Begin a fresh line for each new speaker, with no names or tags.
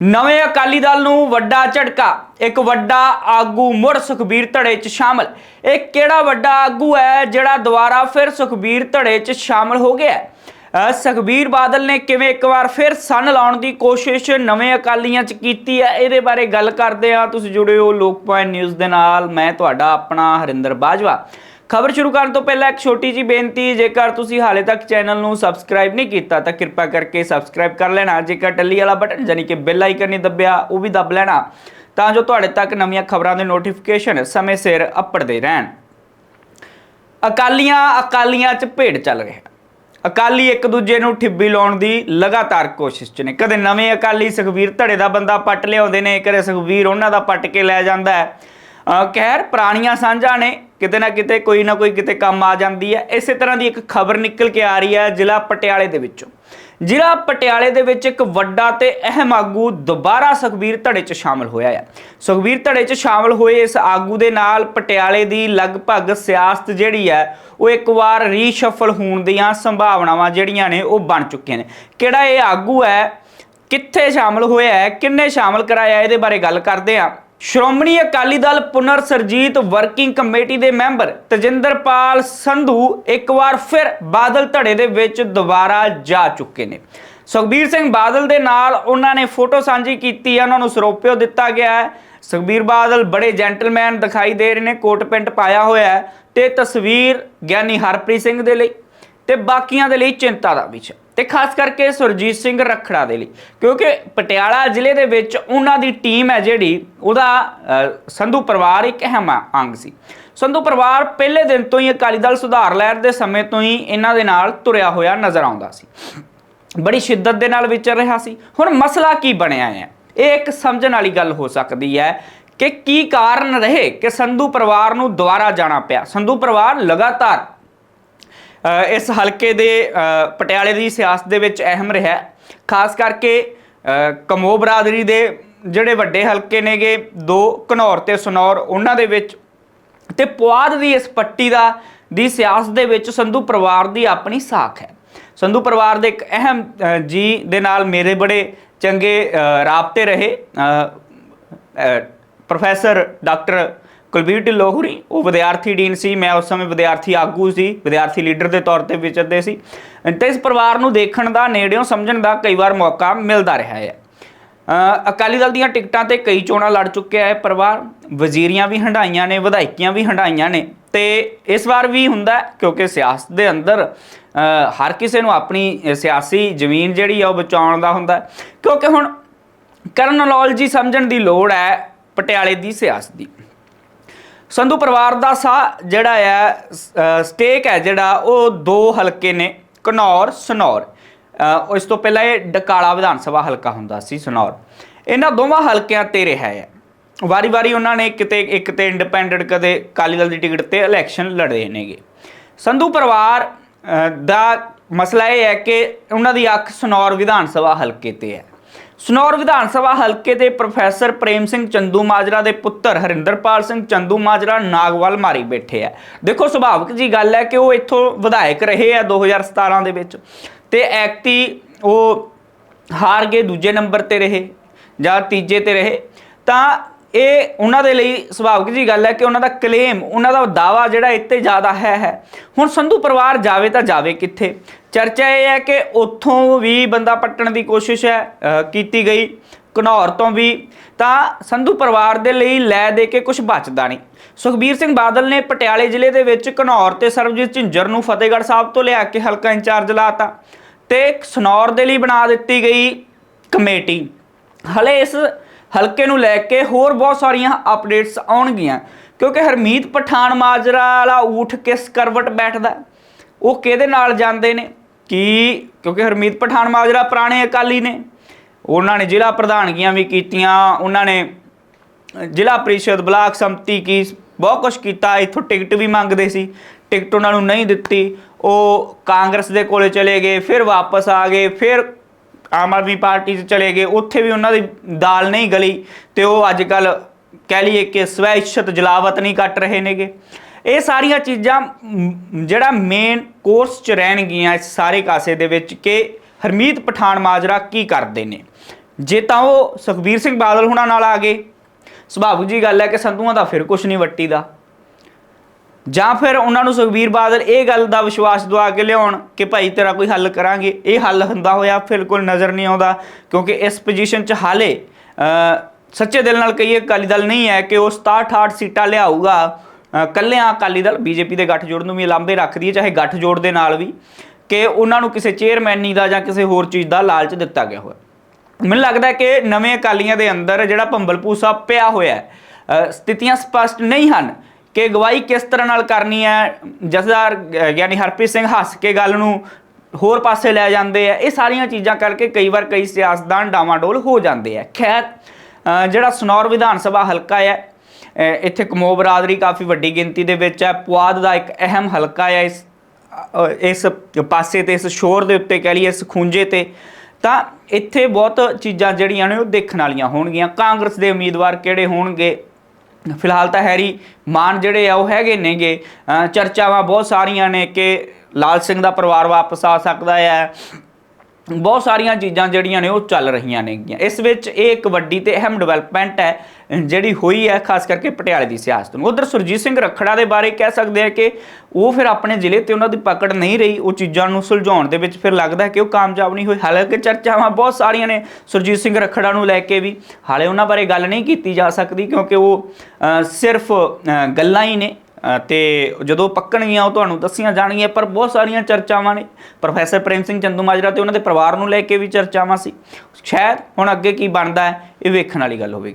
ਨਵੇਂ ਅਕਾਲੀ ਦਲ ਨੂੰ ਵੱਡਾ ਝਟਕਾ, ਇੱਕ ਵੱਡਾ ਆਗੂ ਮੁੜ ਸੁਖਬੀਰ ਧੜੇ 'ਚ ਸ਼ਾਮਲ। ਇਹ ਕਿਹੜਾ ਵੱਡਾ ਆਗੂ ਹੈ ਜਿਹੜਾ ਦੁਬਾਰਾ ਫਿਰ ਸੁਖਬੀਰ ਧੜੇ 'ਚ ਸ਼ਾਮਲ ਹੋ ਗਿਆ ਸੁਖਬੀਰ ਬਾਦਲ ਨੇ ਕਿਵੇਂ ਇੱਕ ਵਾਰ ਫਿਰ ਸੰਨ ਲਾਉਣ ਦੀ ਕੋਸ਼ਿਸ਼ ਨਵੇਂ ਅਕਾਲੀਆਂ 'ਚ ਕੀਤੀ ਹੈ? ਇਹਦੇ ਬਾਰੇ ਗੱਲ ਕਰਦੇ ਆ ਤੁਸੀਂ ਜੁੜੇ ਹੋ ਲੋਕ ਪੁਆਇੰਟ ਨਿਊਜ਼ ਦੇ ਨਾਲ। ਮੈਂ ਤੁਹਾਡਾ ਆਪਣਾ ਹਰਿੰਦਰ ਬਾਜਵਾ। ਖਬਰ ਸ਼ੁਰੂ ਕਰਨ ਤੋਂ ਪਹਿਲਾਂ ਇੱਕ ਛੋਟੀ ਜੀ ਬੇਨਤੀ, ਜੇਕਰ ਤੁਸੀਂ ਹਾਲੇ ਤੱਕ ਚੈਨਲ ਨੂੰ ਸਬਸਕ੍ਰਾਈਬ ਨਹੀਂ ਕੀਤਾ, ਤਾਂ ਕਿਰਪਾ ਕਰਕੇ ਸਬਸਕ੍ਰਾਈਬ ਕਰ ਲੈਣਾ। ਜੇਕਰ ਟੱਲੀ ਵਾਲਾ ਬਟਨ, ਯਾਨੀ ਕਿ ਬੈਲ ਆਈਕਨ ਨਹੀਂ ਦੱਬਿਆ, ਉਹ ਵੀ ਦੱਬ ਲੈਣਾ, ਤਾਂ ਜੋ ਤੁਹਾਡੇ ਤੱਕ ਨਵੀਆਂ ਖਬਰਾਂ ਦੇ ਨੋਟੀਫਿਕੇਸ਼ਨ ਸਮੇਂ ਸਿਰ ਅੱਪੜਦੇ ਰਹਿਣ। ਅਕਾਲੀਆਂ ਅਕਾਲੀਆਂ 'ਚ ਭੇਡ ਚੱਲ ਰਿਹਾ। ਅਕਾਲੀ ਇੱਕ ਦੂਜੇ ਨੂੰ ਠਿੱਬੀ ਲਾਉਣ ਦੀ ਲਗਾਤਾਰ ਕੋਸ਼ਿਸ਼ 'ਚ ਨੇ। ਕਦੇ ਨਵੇਂ ਅਕਾਲੀ ਸੁਖਵੀਰ ਧੜੇ ਦਾ ਬੰਦਾ ਪੱਟ ਲਿਆਉਂਦੇ ਨੇ, ਕਦੇ ਸੁਖਵੀਰ ਉਹਨਾਂ ਦਾ ਪੱਟ ਕੇ ਲੈ ਜਾਂਦਾ ਹੈ। ਅਹ ਖੈਰ, ਪੁਰਾਣੀਆਂ ਸਾਂਝਾਂ ਨੇ ਕਿਤੇ ਨਾ ਕਿਤੇ ਕੋਈ ਨਾ ਕੋਈ ਕਿਤੇ ਕੰਮ ਆ ਜਾਂਦੀ ਹੈ। ਇਸੇ ਤਰ੍ਹਾਂ ਦੀ ਇੱਕ ਖਬਰ ਨਿਕਲ ਕੇ ਆ ਰਹੀ ਹੈ ਜ਼ਿਲ੍ਹਾ ਪਟਿਆਲੇ ਦੇ ਵਿੱਚੋਂ। ਜ਼ਿਲ੍ਹਾ ਪਟਿਆਲੇ ਦੇ ਵਿੱਚ ਇੱਕ ਵੱਡਾ ਤੇ ਅਹਿਮ ਆਗੂ ਦੁਬਾਰਾ ਸੁਖਬੀਰ ਧੜੇ 'ਚ ਸ਼ਾਮਲ ਹੋਇਆ ਹੈ। ਸੁਖਬੀਰ ਧੜੇ 'ਚ ਸ਼ਾਮਲ ਹੋਏ ਇਸ ਆਗੂ ਦੇ ਨਾਲ ਪਟਿਆਲੇ ਦੀ ਲਗਭਗ ਸਿਆਸਤ ਜਿਹੜੀ ਹੈ, ਉਹ ਇੱਕ ਵਾਰ ਰੀਸ਼ਫਲ ਹੋਣ ਦੀਆਂ ਸੰਭਾਵਨਾਵਾਂ ਜਿਹੜੀਆਂ ਨੇ, ਉਹ ਬਣ ਚੁੱਕੀਆਂ ਨੇ। ਕਿਹੜਾ ਇਹ ਆਗੂ ਹੈ, ਕਿੱਥੇ ਸ਼ਾਮਲ ਹੋਇਆ ਹੈ, ਕਿੰਨੇ ਸ਼ਾਮਲ ਕਰਾਇਆ ਇਹਦੇ ਬਾਰੇ ਗੱਲ ਕਰਦੇ ਹਾਂ। ਸ਼੍ਰੋਮਣੀ ਅਕਾਲੀ ਦਲ ਪੁਨਰ ਸਰਜੀਤ ਵਰਕਿੰਗ ਕਮੇਟੀ ਦੇ ਮੈਂਬਰ ਤਜਿੰਦਰਪਾਲ ਸੰਧੂ ਇੱਕ ਵਾਰ ਫਿਰ ਬਾਦਲ ਧੜੇ ਦੇ ਵਿੱਚ ਦੁਬਾਰਾ ਜਾ ਚੁੱਕੇ ਨੇ। ਸੁਖਬੀਰ ਸਿੰਘ ਬਾਦਲ ਦੇ ਨਾਲ ਉਹਨਾਂ ਨੇ ਫੋਟੋ ਸਾਂਝੀ ਕੀਤੀ ਹੈ, ਉਹਨਾਂ ਨੂੰ ਸਰੋਪਿਓ ਦਿੱਤਾ ਗਿਆ ਹੈ। ਸੁਖਬੀਰ ਬਾਦਲ ਬੜੇ ਜੈਂਟਲਮੈਨ ਦਿਖਾਈ ਦੇ ਰਹੇ ਨੇ, ਕੋਟ ਪੈਂਟ ਪਾਇਆ ਹੋਇਆ ਹੈ ਤੇ ਤਸਵੀਰ ਗਿਆਨੀ ਹਰਪ੍ਰੀਤ ਸਿੰਘ ਦੇ ਲਈ ਤੇ ਬਾਕੀਆਂ ਦੇ ਲਈ ਚਿੰਤਾ ਦਾ ਵਿਸ਼ਾ। ਤੇ ਖਾਸ ਕਰਕੇ ਸੁਰਜੀਤ ਸਿੰਘ ਰਖੜਾ ਦੇ ਲਈ। ਕਿਉਂਕਿ ਪਟਿਆਲਾ ਜ਼ਿਲ੍ਹੇ ਦੇ ਵਿੱਚ ਉਹਨਾਂ ਦੀ ਟੀਮ ਹੈ ਜਿਹੜੀ, ਉਹਦਾ ਸੰਧੂ ਪਰਿਵਾਰ ਇੱਕ ਅਹਿਮ ਅੰਗ ਸੀ। ਸੰਧੂ ਪਰਿਵਾਰ ਪਹਿਲੇ ਦਿਨ ਤੋਂ ਹੀ ਅਕਾਲੀ ਦਲ ਸੁਧਾਰ ਲਹਿਰ ਦੇ ਸਮੇਂ ਤੋਂ ਹੀ ਇਹਨਾਂ ਦੇ ਨਾਲ ਤੁਰਿਆ ਹੋਇਆ ਨਜ਼ਰ ਆਉਂਦਾ ਸੀ। ਬੜੀ ਸ਼ਿੱਦਤ ਦੇ ਨਾਲ ਵਿਚਰ ਰਿਹਾ ਸੀ। ਹੁਣ ਮਸਲਾ ਕੀ ਬਣਿਆ ਹੈ? ਇਹ ਇੱਕ ਸਮਝਣ ਵਾਲੀ ਗੱਲ ਹੋ ਸਕਦੀ ਹੈ ਕਿ ਕੀ ਕਾਰਨ ਰਹੇ ਕਿ ਸੰਧੂ ਪਰਿਵਾਰ ਨੂੰ ਦੁਬਾਰਾ ਜਾਣਾ ਪਿਆ? ਸੰਧੂ ਪਰਿਵਾਰ ਲਗਾਤਾਰ ਇਸ ਹਲਕੇ ਦੇ ਪਟਿਆਲੇ ਦੀ ਸਿਆਸਤ ਦੇ ਵਿੱਚ ਅਹਿਮ ਰਿਹਾ ਖਾਸ ਕਰਕੇ ਕਮੋ ਬਰਾਦਰੀ ਦੇ ਜਿਹੜੇ ਵੱਡੇ ਹਲਕੇ ਨੇਗੇ, ਦੋ ਘਨੌਰ ਤੇ ਸਨੌਰ, ਉਹਨਾਂ ਦੇ ਵਿੱਚ ਤੇ ਪੁਆਧ ਦੀ ਇਸ ਪੱਟੀ ਦਾ, ਦੀ ਸਿਆਸਤ ਦੇ ਵਿੱਚ ਸੰਧੂ ਪਰਿਵਾਰ ਦੀ ਆਪਣੀ ਸਾਖ ਹੈ। ਸੰਧੂ ਪਰਿਵਾਰ ਦੇ ਇੱਕ ਅਹਿਮ ਜੀ ਦੇ ਨਾਲ ਮੇਰੇ ਬੜੇ ਚੰਗੇ ਰਾਬਤੇ ਰਹੇ ਪ੍ਰੋਫੈਸਰ ਡਾਕਟਰ ਕੁਲਬੀਰ ਢਿੱਲੋਂ ਹੋਰੀ ਉਹ ਵਿਦਿਆਰਥੀ ਡੀਨ ਸੀ, ਮੈਂ ਉਸ ਸਮੇਂ ਵਿਦਿਆਰਥੀ ਆਗੂ ਸੀ, ਵਿਦਿਆਰਥੀ ਲੀਡਰ ਦੇ ਤੌਰ ਤੇ ਵਿਚਰਦੇ ਸੀ। ਤੇ ਇਸ ਪਰਿਵਾਰ ਨੂੰ ਦੇਖਣ ਦਾ, ਨੇੜਿਓਂ ਸਮਝਣ ਦਾ ਕਈ ਵਾਰ ਮੌਕਾ ਮਿਲਦਾ ਰਿਹਾ ਹੈ। ਅਕਾਲੀ ਦਲ ਦੀਆਂ ਟਿਕਟਾਂ ਤੇ ਕਈ ਚੋਣਾਂ ਲੜ ਚੁੱਕਿਆ ਹੈ ਪਰਿਵਾਰ, ਵਜ਼ੀਰੀਆਂ ਵੀ ਹੰਡਾਈਆਂ ਨੇ, ਵਿਧਾਇਕੀਆਂ ਵੀ ਹੰਡਾਈਆਂ ਨੇ, ਤੇ ਇਸ ਵਾਰ ਵੀ ਹੁੰਦਾ ਕਿਉਂਕਿ ਸਿਆਸਤ ਦੇ ਅੰਦਰ ਹਰ ਕਿਸੇ ਨੂੰ ਆਪਣੀ ਸਿਆਸੀ ਜ਼ਮੀਨ ਜਿਹੜੀ ਆ ਉਹ ਬਚਾਉਣ ਦਾ ਹੁੰਦਾ ਕਿਉਂਕਿ ਹੁਣ ਕਰਨੋਲੋਜੀ ਸਮਝਣ ਦੀ ਲੋੜ ਹੈ, ਪਟਿਆਲੇ ਦੀ ਸਿਆਸਤ ਦੀ। ਸੰਧੂ ਪਰਿਵਾਰ ਦਾ ਸਾਹ ਜਿਹੜਾ ਹੈ ਸਟੇਕ ਹੈ ਜਿਹੜਾ, ਉਹ ਦੋ ਹਲਕੇ ਨੇ, ਘਨੌਰ, ਸਨੌਰ। ਇਸ ਤੋਂ ਪਹਿਲਾਂ ਇਹ ਡਕਾਲਾ ਵਿਧਾਨ ਸਭਾ ਹਲਕਾ ਹੁੰਦਾ ਸੀ, ਸਨੌਰ। ਇਹਨਾਂ ਦੋਵਾਂ ਹਲਕਿਆਂ ਤੇ ਰਿਹਾ ਹੈ। ਵਾਰੀ-ਵਾਰੀ ਉਹਨਾਂ ਨੇ ਕਿਤੇ, ਇੱਕ ਤੇ ਇੰਡੀਪੈਂਡੈਂਟ ਕਦੇ ਅਕਾਲੀ ਦਲ ਦੀ ਟਿਕਟ ਤੇ ਇਲੈਕਸ਼ਨ ਲੜੇ ਨੇਗੇ। ਸੰਧੂ ਪਰਿਵਾਰ ਦਾ ਮਸਲਾ ਇਹ ਹੈ ਕਿ ਉਹਨਾਂ ਦੀ ਅੱਖ ਸਨੌਰ ਵਿਧਾਨ ਸਭਾ ਹਲਕੇ ਤੇ ਹੈ। ਸਨੌਰ ਵਿਧਾਨ ਸਭਾ ਹਲਕੇ ਦੇ ਪ੍ਰੋਫੈਸਰ ਪ੍ਰੇਮ ਸਿੰਘ ਚੰਦੂ ਮਾਜਰਾ ਦੇ ਪੁੱਤਰ ਹਰਿੰਦਰਪਾਲ ਸਿੰਘ ਚੰਦੂ ਮਾਜਰਾ ਨਾਗਵਾਲ ਮਾਰੀ ਬੈਠੇ ਆ। ਦੇਖੋ, ਸੁਭਾਵਿਕ ਜੀ ਗੱਲ ਹੈ ਕਿ ਉਹ ਇੱਥੋਂ ਵਿਧਾਇਕ ਰਹੇ ਆ 2017 ਦੇ ਵਿੱਚ। ਤੇ ਐਕਤੀ ਉਹ ਹਾਰ ਗਏ, ਦੂਜੇ ਨੰਬਰ ਤੇ ਰਹੇ ਜਾਂ ਤੀਜੇ ਤੇ ਰਹੇ। ਤਾਂ ਇਹ ਉਹਨਾਂ ਦੇ ਲਈ ਸੁਭਾਵਿਕ ਜੀ ਗੱਲ ਹੈ ਕਿ ਉਹਨਾਂ ਦਾ ਕਲੇਮ ਉਹਨਾਂ ਦਾ ਦਾਵਾ ਜਿਹੜਾ ਇੱਥੇ ਜ਼ਿਆਦਾ ਹੈ ਹੈ। ਹੁਣ ਸੰਧੂ ਪਰਿਵਾਰ ਜਾਵੇ ਤਾਂ ਜਾਵੇ ਕਿੱਥੇ? ਚਰਚਾ ਇਹ ਹੈ ਕਿ ਉੱਥੋਂ ਵੀ ਬੰਦਾ ਪੱਟਣ ਦੀ ਕੋਸ਼ਿਸ਼ ਹੈ ਕੀਤੀ ਗਈ, ਘਨੌਰ ਤੋਂ ਵੀ। ਤਾਂ ਸੰਧੂ ਪਰਿਵਾਰ ਦੇ ਲਈ ਲੈ ਦੇ ਕੇ ਕੁਝ ਬਚਦਾ ਨਹੀਂ। ਸੁਖਬੀਰ ਸਿੰਘ ਬਾਦਲ ਨੇ ਪਟਿਆਲੇ ਜ਼ਿਲ੍ਹੇ ਦੇ ਵਿੱਚ ਘਨੌਰ ਤੇ ਸਰਬਜੀਤ ਝਿੰਜਰ ਨੂੰ ਫਤਿਹਗੜ੍ਹ ਸਾਹਿਬ ਤੋਂ ਲਿਆ ਕੇ ਹਲਕਾ ਇੰਚਾਰਜ ਲਾਤਾ ਤੇ ਸਨੌਰ ਦੇ ਲਈ ਬਣਾ ਦਿੱਤੀ ਗਈ ਕਮੇਟੀ। ਹਲੇ ਇਸ ਹਲਕੇ ਨੂੰ ਲੈ ਕੇ ਹੋਰ ਬਹੁਤ ਸਾਰੀਆਂ ਅਪਡੇਟਸ ਆਉਣਗੀਆਂ, ਕਿਉਂਕਿ ਹਰਮੀਤ ਪਠਾਨ ਮਾਜਰਾ ਵਾਲਾ ਊਠ ਕਿਸ ਕਰਵਟ ਬੈਠਦਾ, ਉਹ ਕਿਹਦੇ ਨਾਲ ਜਾਂਦੇ ਨੇ? ਕਿ, ਕਿਉਂਕਿ ਹਰਮੀਤ ਪਠਾਨ ਮਾਜਰਾ ਪੁਰਾਣੇ ਅਕਾਲੀ ਨੇ। ਉਹਨਾਂ ਨੇ ਜ਼ਿਲ੍ਹਾ ਪ੍ਰਧਾਨਗੀਆਂ ਵੀ ਕੀਤੀਆਂ, ਉਹਨਾਂ ਨੇ ਜ਼ਿਲ੍ਹਾ ਪ੍ਰੀਸ਼ਦ ਬਲਾਕ ਸੰਮਤੀ ਕੀ, ਬਹੁਤ ਕੁਝ ਕੀਤਾ, ਇੱਥੋਂ ਟਿਕਟ ਵੀ ਮੰਗਦੇ ਸੀ। ਟਿਕਟ ਉਹਨਾਂ ਨੂੰ ਨਹੀਂ ਦਿੱਤੀ। ਉਹ ਕਾਂਗਰਸ ਦੇ ਕੋਲੇ ਚਲੇ ਗਏ, ਫਿਰ ਵਾਪਸ ਆ ਗਏ, ਫਿਰ ਆਮ ਆਦਮੀ ਪਾਰਟੀ 'ਚ ਚਲੇ ਗਏ। ਉੱਥੇ ਵੀ ਉਹਨਾਂ ਦੀ ਦਾਲ ਨਹੀਂ ਗਲੀ ਤੇ ਉਹ ਅੱਜ ਕੱਲ ਕਹਿ ਲਈਏ ਕਿ ਸਵੈ ਇੱਛਤ ਜਲਾਵਤ ਨਹੀਂ ਕੱਟ ਰਹੇ ਨੇਗੇ। ਇਹ ਸਾਰੀਆਂ ਚੀਜ਼ਾਂ ਜਿਹੜਾ ਮੇਨ ਕੋਰਸ 'ਚ ਰਹਿਣਗੀਆਂ ਇਸ ਸਾਰੇ ਕਾਸੇ ਦੇ ਵਿੱਚ ਕਿ ਹਰਮੀਤ ਪਠਾਨ ਮਾਜਰਾ ਕੀ ਕਰਦੇ ਨੇ। ਜੇ ਤਾਂ ਉਹ ਸੁਖਬੀਰ ਸਿੰਘ ਬਾਦਲ ਹੁਣਾਂ ਨਾਲ ਆ ਗਏ। ਸੁਭਾਵਿਕ ਜੀ ਗੱਲ ਹੈ ਕਿ ਸੰਧੂਆਂ ਦਾ ਫਿਰ ਕੁਝ ਨਹੀਂ ਵੱਟੀ ਦਾ। ਜਾਂ ਫਿਰ ਉਹਨਾਂ ਨੂੰ ਸੁਖਬੀਰ ਬਾਦਲ ਇਹ ਗੱਲ ਦਾ ਵਿਸ਼ਵਾਸ ਦਵਾ ਕੇ ਲਿਆਉਣ ਕਿ ਭਾਈ ਤੇਰਾ ਕੋਈ ਹੱਲ ਕਰਾਂਗੇ। ਇਹ ਹੱਲ ਹੁੰਦਾ ਹੋਇਆ ਬਿਲਕੁਲ ਨਜ਼ਰ ਨਹੀਂ ਆਉਂਦਾ ਕਿਉਂਕਿ ਇਸ ਪੋਜੀਸ਼ਨ 'ਚ ਹਾਲੇ ਸੱਚੇ ਦਿਲ ਨਾਲ ਕਹੀਏ ਅਕਾਲੀ ਦਲ ਨਹੀਂ ਹੈ ਕਿ ਉਹ 67 68 ਸੀਟਾਂ ਲਿਆਊਗਾ। ਕੱਲਿਆਂ ਅਕਾਲੀ ਦਲ ਬੀਜੇਪੀ ਦੇ ਗੱਠਜੋੜ ਨੂੰ ਵੀ ਲਾਂਬੇ ਰੱਖਦੀ ਹੈ ਚਾਹੇ ਗੱਠਜੋੜ ਦੇ ਨਾਲ ਵੀ ਕਿ ਉਹਨਾਂ ਨੂੰ ਕਿਸੇ ਚੇਅਰਮੈਨੀ ਦਾ ਜਾਂ ਕਿਸੇ ਹੋਰ ਚੀਜ਼ ਦਾ ਲਾਲਚ ਦਿੱਤਾ ਗਿਆ ਹੋਇਆ ਮੈਨੂੰ ਲੱਗਦਾ ਕਿ ਨਵੇਂ ਅਕਾਲੀਆਂ ਦੇ ਅੰਦਰ ਜਿਹੜਾ ਭੰਬਲ ਭੂਸਾ ਪਿਆ ਹੋਇਆ ਹੈ ਸਥਿਤੀਆਂ ਸਪਸ਼ਟ ਨਹੀਂ ਹਨ ਕਿ ਅਗਵਾਈ ਕਿਸ ਤਰ੍ਹਾਂ ਨਾਲ ਕਰਨੀ ਹੈ। ਜਸਦਾਰ ਅ, ਯਾਨੀ ਹਰਪ੍ਰੀਤ ਸਿੰਘ ਹੱਸ ਕੇ ਗੱਲ ਨੂੰ ਹੋਰ ਪਾਸੇ ਲੈ ਜਾਂਦੇ ਆ। ਇਹ ਸਾਰੀਆਂ ਚੀਜ਼ਾਂ ਕਰਕੇ ਕਈ ਵਾਰ ਕਈ ਸਿਆਸਤਦਾਨ ਡਾਮਾਡੋਲ ਹੋ ਜਾਂਦੇ ਆ। ਖੈਰ ਜਿਹੜਾ ਸਨੌਰ ਵਿਧਾਨ ਸਭਾ ਹਲਕਾ ਹੈ ਇੱਥੇ ਕਮੋ ਬਰਾਦਰੀ ਕਾਫੀ ਵੱਡੀ ਗਿਣਤੀ ਦੇ ਵਿੱਚ ਹੈ। ਪੁਆਧ ਦਾ ਇੱਕ ਅਹਿਮ ਹਲਕਾ ਹੈ ਇਸ ਇਸ ਪਾਸੇ ਤੇ, ਇਸ ਸ਼ੋਰ ਦੇ ਉੱਤੇ ਕਹਿ ਲਈਏ, ਇਸ ਖੂੰਜੇ ਤੇ। ਤਾਂ ਇੱਥੇ ਬਹੁਤ ਚੀਜ਼ਾਂ ਜਿਹੜੀਆਂ ਨੇ ਉਹ ਦੇਖਣ ਵਾਲੀਆਂ ਹੋਣਗੀਆਂ। ਕਾਂਗਰਸ ਦੇ ਉਮੀਦਵਾਰ ਕਿਹੜੇ ਹੋਣਗੇ? ਫਿਲਹਾਲ ਤਾਂ ਹੈਰੀ ਮਾਨ ਜਿਹੜੇ ਆ, ਉਹ ਹੈਗੇ ਨੇਗੇ। ਚਰਚਾਵਾਂ ਬਹੁਤ ਸਾਰੀਆਂ ਨੇ ਕਿ ਲਾਲ ਸਿੰਘ ਦਾ ਪਰਿਵਾਰ ਵਾਪਸ ਆ ਸਕਦਾ ਹੈ। ਬਹੁਤ ਸਾਰੀਆਂ ਚੀਜ਼ਾਂ ਜਿਹੜੀਆਂ ਨੇ ਉਹ ਚੱਲ ਰਹੀਆਂ ਨੇਗੀਆਂ। ਇਸ ਵਿੱਚ ਇਹ ਇੱਕ ਵੱਡੀ ਤੇ ਅਹਿਮ ਡਿਵੈਲਪਮੈਂਟ ਹੈ, ਜਿਹੜੀ ਹੋਈ ਹੈ, ਖਾਸ ਕਰਕੇ ਪਟਿਆਲੇ ਦੀ ਸਿਆਸਤ ਨੂੰ। ਉਧਰ ਸੁਰਜੀਤ ਸਿੰਘ ਰੱਖੜਾ ਦੇ ਬਾਰੇ ਕਹਿ ਸਕਦੇ ਆ ਕਿ ਉਹ ਫਿਰ ਆਪਣੇ ਜ਼ਿਲ੍ਹੇ ਤੇ ਉਹਨਾਂ ਦੀ ਪਕੜ ਨਹੀਂ ਰਹੀ। ਉਹ ਚੀਜ਼ਾਂ ਨੂੰ ਸੁਲਝਾਉਣ ਦੇ ਵਿੱਚ ਫਿਰ ਲੱਗਦਾ ਕਿ ਉਹ ਕਾਮਯਾਬ ਨਹੀਂ ਹੋਏ। ਹਾਲਾਂਕਿ ਚਰਚਾਵਾਂ ਬਹੁਤ ਸਾਰੀਆਂ ਨੇ ਸੁਰਜੀਤ ਸਿੰਘ ਰੱਖੜਾ ਨੂੰ ਲੈ ਕੇ ਵੀ। ਹਾਲੇ ਉਹਨਾਂ ਬਾਰੇ ਗੱਲ ਨਹੀਂ ਕੀਤੀ ਜਾ ਸਕਦੀ ਕਿਉਂਕਿ ਉਹ ਸਿਰਫ ਗੱਲਾਂ ਹੀ ਨੇ। ਤੇ ਜਦੋਂ ਪੱਕਣਗੀਆਂ ਉਹ ਤੁਹਾਨੂੰ ਦੱਸੀਆਂ ਜਾਣਗੀਆਂ, ਪਰ ਬਹੁਤ ਸਾਰੀਆਂ ਚਰਚਾਵਾਂ ਨੇ। ਪ੍ਰੋਫੈਸਰ ਪ੍ਰੇਮ ਸਿੰਘ ਚੰਦੂਮਾਜਰਾ ਤੇ ਉਹਨਾਂ ਦੇ ਪਰਿਵਾਰ ਨੂੰ ਲੈ ਕੇ ਵੀ ਚਰਚਾਵਾਂ ਸੀ। ਸ਼ਾਇਦ ਹੁਣ ਅੱਗੇ ਕੀ ਬਣਦਾ ਹੈ, ਇਹ ਵੇਖਣ ਵਾਲੀ ਗੱਲ ਹੋਵੇਗੀ।